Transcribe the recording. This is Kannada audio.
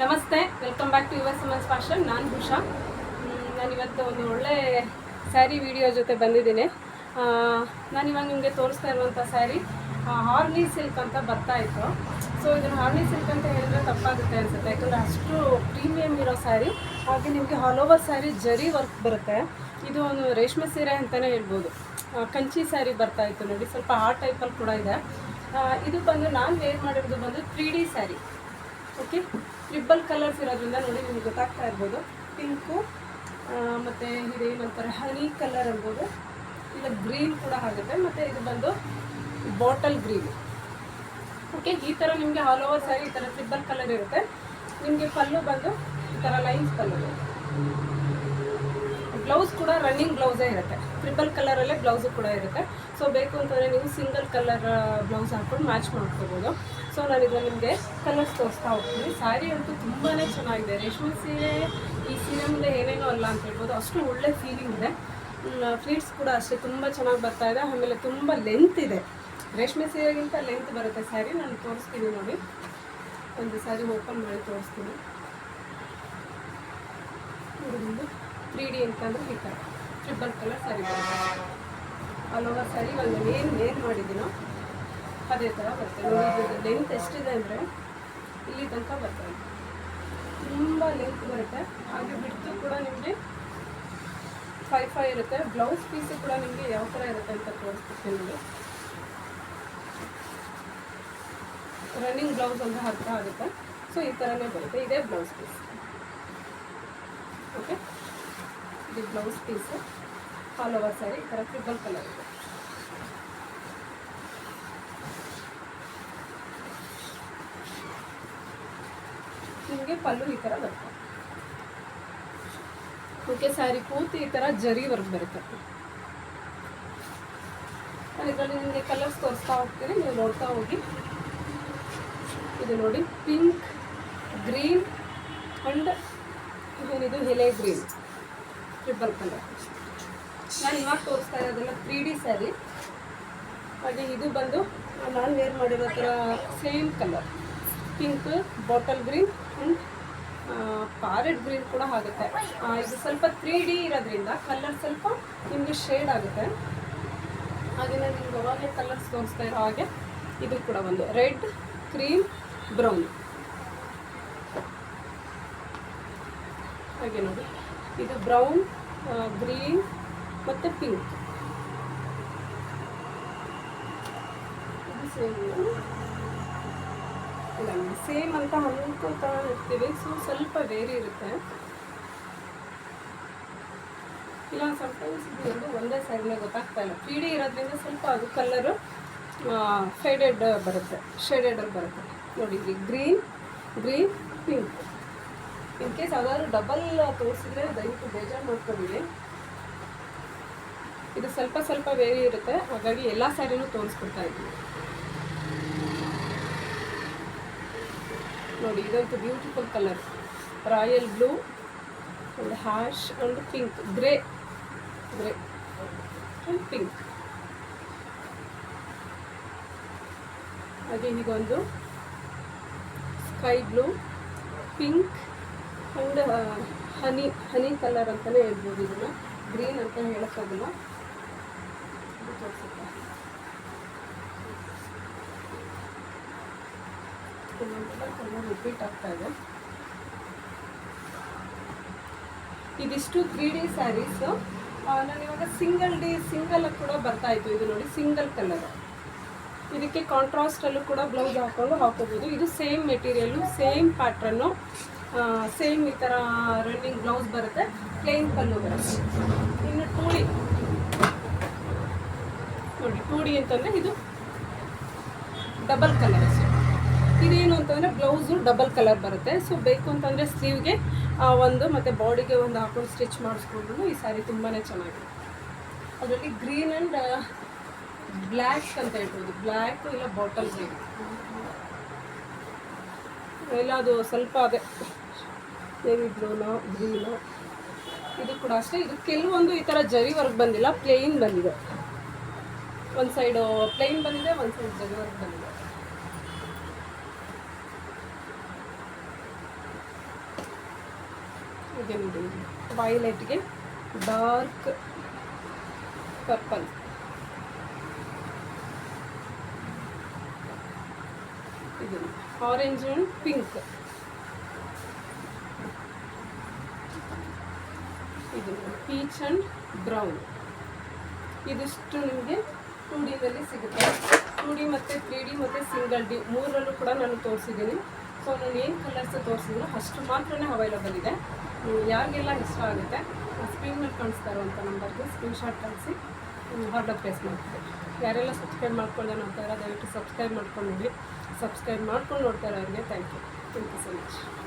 ನಮಸ್ತೆ welcome back to your Suman's fashion ನಾನು ಭೂಷಾ. ನಾನು ಇವತ್ತು ಒಂದು ಒಳ್ಳೆ ಸ್ಯಾರಿ ವಿಡಿಯೋ ಜೊತೆ ಬಂದಿದ್ದೀನಿ. ನಾನು ಇವಾಗ ನಿಮಗೆ ತೋರಿಸ್ತಾ ಇರುವಂಥ ಸ್ಯಾರಿ ಹಾರ್ನಿ ಸಿಲ್ಕ್ ಅಂತ ಬರ್ತಾ ಇತ್ತು. ಸೊ ಇದನ್ನು ಹಾರ್ನಿ ಸಿಲ್ಕ್ ಅಂತ ಹೇಳಿದ್ರೆ ತಪ್ಪಾಗುತ್ತೆ ಅನಿಸುತ್ತೆ. ಯಾಕಂದರೆ ಅಷ್ಟು ಪ್ರೀಮಿಯಮ್ ಇರೋ ಸ್ಯಾರಿ ಹಾಗೆ ನಿಮಗೆ ಆಲ್ ಓವರ್ ಸ್ಯಾರಿ ಜರಿ ವರ್ಕ್ ಬರುತ್ತೆ. ಇದು ಒಂದು ರೇಷ್ಮೆ ಸೀರೆ ಅಂತಲೇ ಹೇಳ್ಬೋದು. ಕಂಚಿ ಸ್ಯಾರಿ ಬರ್ತಾ ಇತ್ತು ನೋಡಿ. ಸ್ವಲ್ಪ ಆ ಟೈಪಲ್ಲಿ ಕೂಡ ಇದೆ. ಇದು ಬಂದು ನಾನು ವೇರ್ ಮಾಡಿರೋದು ಬಂದು three D sari okay triple colours ಇರೋದ್ರಿಂದ ನೋಡಿ ನಿಮ್ಗೆ ಗೊತ್ತಾಗ್ತಾ ಇರ್ಬೋದು. ಪಿಂಕು ಮತ್ತು ಇದೇನಂತಾರೆ ಹನಿ ಕಲರ್ ಅನ್ಬೋದು ಇಲ್ಲ ಗ್ರೀನ್ ಕೂಡ ಆಗುತ್ತೆ ಮತ್ತು ಇದು ಬಂದು ಬಾಟಲ್ ಗ್ರೀನ್ ಓಕೆ ಈ ಥರ ನಿಮಗೆ ಆಲ್ ಓವರ್ ಸ್ಯಾರಿ ಈ ಥರ ಟ್ರಿಬಲ್ ಕಲರ್ ಇರುತ್ತೆ. ನಿಮಗೆ ಪಲ್ಲು ಬಂದು ಈ ಥರ ಲೈನ್ಸ್ ಪಲ್ಲು. ಬ್ಲೌಸ್ ಕೂಡ ರನ್ನಿಂಗ್ ಬ್ಲೌಸೇ ಇರುತ್ತೆ. ಟ್ರಿಬಲ್ ಕಲರಲ್ಲೇ ಬ್ಲೌಸು ಕೂಡ ಇರುತ್ತೆ. ಸೊ ಬೇಕು ಅಂತಂದರೆ ನೀವು ಸಿಂಗಲ್ ಕಲರ್ ಬ್ಲೌಸ್ ಹಾಕ್ಕೊಂಡು ಮ್ಯಾಚ್ ಮಾಡ್ಕೋಬೋದು. ಸೊ ನಾನು ಇದನ್ನು ನಿಮಗೆ ಕಲರ್ಸ್ ತೋರಿಸ್ತಾ ಹೋಗ್ತೀನಿ. ಸ್ಯಾರಿ ಅಂತೂ ತುಂಬಾ ಚೆನ್ನಾಗಿದೆ. ರೇಷ್ಮೆ ಸೀರೆ ಈ ಸೀರೆ ಮುಂದೆ ಏನೇನೋ ಅಲ್ಲ ಅಂತ ಹೇಳ್ಬೋದು. ಅಷ್ಟು ಒಳ್ಳೆ ಫೀಲಿಂಗ್ ಇದೆ. ಫ್ಲೀಟ್ಸ್ ಕೂಡ ಅಷ್ಟೇ ತುಂಬ ಚೆನ್ನಾಗಿ ಬರ್ತಾ ಇದೆ. ಆಮೇಲೆ ತುಂಬ ಲೆಂತ್ ಇದೆ. ರೇಷ್ಮೆ ಸೀರೆಗಿಂತ ಲೆಂತ್ ಬರುತ್ತೆ ಸ್ಯಾರಿ ನಾನು ತೋರಿಸ್ತೀನಿ ನೋಡಿ. ಒಂದು ಸ್ಯಾರಿ ಓಪನ್ ಮಾಡಿ ತೋರಿಸ್ತೀನಿ. ತ್ರೀ ಡಿ ಅಂತಂದ್ರೆ ಈ ಟ್ರಿಬಲ್ ಕಲರ್ ಬರುತ್ತೆ. ಆಲ್ ಓವರ್ ಸ್ಯಾರಿ ಒಂದು ಏನು ಏನು ಮಾಡಿದ್ದೀನೋ ಅದೇ ಥರ ಬರುತ್ತೆ. ನೋಡಿ ಲೆಂತ್ ಎಷ್ಟಿದೆ ಅಂದರೆ ಇಲ್ಲಿ ತನಕ ಬರ್ತದೆ. ತುಂಬ ಲೆಂತ್ ಬರುತ್ತೆ. ಹಾಗೆ ಬಿಡ್ತು ಕೂಡ ನಿಮಗೆ ಫೈ ಫೈ ಇರುತ್ತೆ. ಬ್ಲೌಸ್ ಪೀಸು ಕೂಡ ನಿಮಗೆ ಯಾವ ಥರ ಇರುತ್ತೆ ಅಂತ ತೋರಿಸ್ತೀನಿ ನಿಮಗೆ. ರನ್ನಿಂಗ್ ಬ್ಲೌಸ್ ಅಂತ ಹತ್ರ ಆಗುತ್ತೆ. ಸೊ ಈ ಥರನೇ ಬರುತ್ತೆ. ಇದೇ ಬ್ಲೌಸ್ ಪೀಸ್ ಓಕೆ ಇದು blouse piece all over sari ಈ ಥರ ಕಲರ್ ಇದೆ. ನಿಮಗೆ ಪಲ್ಲು ಈ ಥರ ಬರುತ್ತೆ. ಓಕೆ ಸ್ಯಾರಿ ಕೂತು ಈ ಥರ ಜರಿ ವರ್ಕ್ ಬರುತ್ತೆ. ಇದರಲ್ಲಿ ನಿಮಗೆ ಕಲರ್ಸ್ ತೋರಿಸ್ತಾ ಹೋಗ್ತೀನಿ, ನೀವು ನೋಡ್ತಾ ಹೋಗಿ. ಇದು ನೋಡಿ ಪಿಂಕ್ ಗ್ರೀನ್ ಅಂಡ್ ಇದೇನಿದು ಎಲೆ ಗ್ರೀನ್ ಟ್ರಿಬಲ್ ಕಲರ್ ನಾನು ಇವಾಗ ತೋರಿಸ್ತಾ ಇರೋದೆಲ್ಲ ತ್ರೀ ಡಿ ಸ್ಯಾರಿ ಹಾಗೆ ಇದು ಬಂದು ನಾನು ವೇರ್ ಮಾಡಿರೋ ಥರ same colour pink bottle green and parrot green ಕೂಡ ಆಗುತ್ತೆ. ಇದು ಸ್ವಲ್ಪ ತ್ರೀ ಡಿ ಇರೋದ್ರಿಂದ ಕಲರ್ ಸ್ವಲ್ಪ ನಿಮಗೆ ಶೇಡ್ ಆಗುತ್ತೆ. ಹಾಗೆ ನಾನು ನಿಮ್ಗೆ ಅವಾಗಲೇ ಕಲರ್ಸ್ ತೋರಿಸ್ತಾ ಇರೋ ಹಾಗೆ ಇದು ಕೂಡ ಒಂದು ರೆಡ್ ಕ್ರೀಮ್ ಬ್ರೌನ್ ಹಾಗೆ ನೋಡಿ. ಇದು ಬ್ರೌನ್ ಗ್ರೀನ್ ಮತ್ತು ಪಿಂಕ್. ಇಲ್ಲ ಸೇಮ್ ಅಂತ ಅನ್ಕೋತಾ ಇರ್ತೀವಿ. ಸೊ ಸ್ವಲ್ಪ ಬೇರೆ ಇರುತ್ತೆ. ಇಲ್ಲ ಸಮ್ಟೈಮ್ಸ್ ಇದು ಎರಡು ಒಂದೇ ಸೈಡ್ನೇ ಗೊತ್ತಾಗ್ತಾ ಇಲ್ಲ. ತ್ರೀ ಡಿ ಇರೋದ್ರಿಂದ ಸ್ವಲ್ಪ ಅದು ಕಲರು ಫೇಡೆಡ್ ಬರುತ್ತೆ. ಶೇಡೆಡಲ್ಲಿ ಬರುತ್ತೆ. ನೋಡಿ green green pink in case ಯಾವ್ದಾದ್ರು ಡಬಲ್ ತೋರಿಸಿದ್ರೆ ದಯವಿಟ್ಟು ಬೇಜಾರು ಮಾಡ್ಕೊಂಡಿರಿ ಇದು ಸ್ವಲ್ಪ ಸ್ವಲ್ಪ ವೇರಿ ಇರುತ್ತೆ. ಹಾಗಾಗಿ ಎಲ್ಲ ಸ್ಯಾರಿನೂ ತೋರಿಸ್ಕೊಡ್ತಾ ಇದ್ದೀನಿ. ನೋಡಿ, ಇದಂತೂ beautiful colour royal blue and ash and pink grey grey and pink ಹಾಗೆ ಹೀಗೊಂದು sky blue pink and honey honey colour ಅಂತಲೇ ಹೇಳ್ಬೋದು ಇದನ್ನು. ಗ್ರೀನ್ ಅಂತ ಹೇಳೋಕ್ಕಾಗಲ್ಲ. ರಿಪೀಟ್ ಆಗ್ತಾ ಇದೆ. ಇದಿಷ್ಟು ತ್ರೀ ಡಿ ಸ್ಯಾರೀಸು ನಾನು ಇವಾಗ ಸಿಂಗಲ್ ಡಿ ಸಿಂಗಲ್ ಕೂಡ ಬರ್ತಾ ಇತ್ತು. ಇದು ನೋಡಿ ಸಿಂಗಲ್ ಕಲರ್ ಇದಕ್ಕೆ ಕಾಂಟ್ರಾಸ್ಟಲ್ಲೂ ಕೂಡ ಬ್ಲೌಸ್ ಹಾಕೊಂಡು ಹಾಕೋಬಹುದು ಇದು same material same pattern same ಈ ಥರ ರನ್ನಿಂಗ್ ಬ್ಲೌಸ್ ಬರುತ್ತೆ ಪ್ಲೇನ್ ಪಲ್ಲು ಬರುತ್ತೆ. ಇನ್ನು ಟೂಡಿ ನೋಡಿ ಟೂ ಡಿ ಅಂತಂದರೆ ಇದು ಡಬಲ್ ಕಲರ್ ಇದೇನು ಅಂತಂದರೆ ಬ್ಲೌಸು ಡಬಲ್ ಕಲರ್ ಬರುತ್ತೆ. ಸೊ ಬೇಕು ಅಂತಂದರೆ ಸ್ಲೀವ್ಗೆ ಒಂದು ಮತ್ತು ಬಾಡಿಗೆ ಒಂದು ಹಾಕೊಂಡು ಸ್ಟಿಚ್ ಮಾಡಿಸ್ಕೊಂಡ್ರು ಈ ಸ್ಯಾರಿ ತುಂಬಾ ಚೆನ್ನಾಗಿದೆ ಅದರಲ್ಲಿ ಗ್ರೀನ್ ಆ್ಯಂಡ್ ಬ್ಲ್ಯಾಕ್ ಅಂತ ಹೇಳ್ಬೋದು. ಬ್ಲ್ಯಾಕ್ ಇಲ್ಲ ಬಾಟಲ್ ಗ್ರೀನ್ ಇಲ್ಲ, ಅದು ಸ್ವಲ್ಪ ಅದೇ. ನೇವಿ ಬ್ಲೂನೋ ಗ್ರೀನೋ. ಇದು ಕೂಡ ಅಷ್ಟೇ. ಇದು ಕೆಲವೊಂದು ಈ ಥರ ಜರಿ ವರ್ಕ್ ಬಂದಿಲ್ಲ ಪ್ಲೇನ್ ಬಂದಿದೆ. ಒಂದು ಸೈಡು ಪ್ಲೇನ್ ಬಂದಿದೆ, ಒಂದು ಸೈಡ್ ಜರಿ ವರ್ಕ್ ಬಂದಿದೆ. ಇದೆ ನೋಡಿ ವೈಲೆಟ್ಗೆ ಡಾರ್ಕ್ ಪರ್ಪಲ್ ಇದು ಆರೆಂಜ್ ಆ್ಯಂಡ್ ಪಿಂಕ್ ಇದು ಪೀಚ್ ಆ್ಯಂಡ್ ಬ್ರೌನ್ ಇದಿಷ್ಟು ನಿಮಗೆ ಟೂ ಡಿದಲ್ಲಿ ಸಿಗುತ್ತೆ. ಟೂ ಡಿ ಮತ್ತು ತ್ರೀ ಡಿ ಮತ್ತು ಸಿಂಗಲ್ ಡಿ ಮೂರರಲ್ಲೂ ಕೂಡ ನಾನು ತೋರಿಸಿದ್ದೀನಿ. ಸೊ ನಾನು ಏನು ಕಲರ್ಸ್ ತೋರಿಸಿದ್ರು. ಅಷ್ಟು ಮಾತ್ರನೇ ಅವೈಲಬಲ್ ಇದೆ. ಯಾರಿಗೆಲ್ಲ ಇಷ್ಟ ಆಗುತ್ತೆ ಸ್ಕ್ರೀನ್ ಮೇಲೆ ಕಾಣಿಸ್ತಾ ಇರುವಂಥ ನಂಬರ್ಗೆ ಸ್ಕ್ರೀನ್ಶಾಟ್ ಕಳಿಸಿ ಆರ್ಡರ್ ಪ್ಲೇಸ್ ಮಾಡ್ತೀವಿ ಯಾರೆಲ್ಲ ಸಬ್ಸ್ಕ್ರೈಬ್ ಮಾಡ್ಕೊಳ್ಳೋಣ ಅಂತ ದಯವಿಟ್ಟು ಸಬ್ಸ್ಕ್ರೈಬ್ ಮಾಡ್ಕೊಂಡು ಸಬ್ಸ್ಕ್ರೈಬ್ ಮಾಡ್ಕೊಂಡು ನೋಡ್ತಾರೆ ಅವ್ರಿಗೆ thank you thank you so much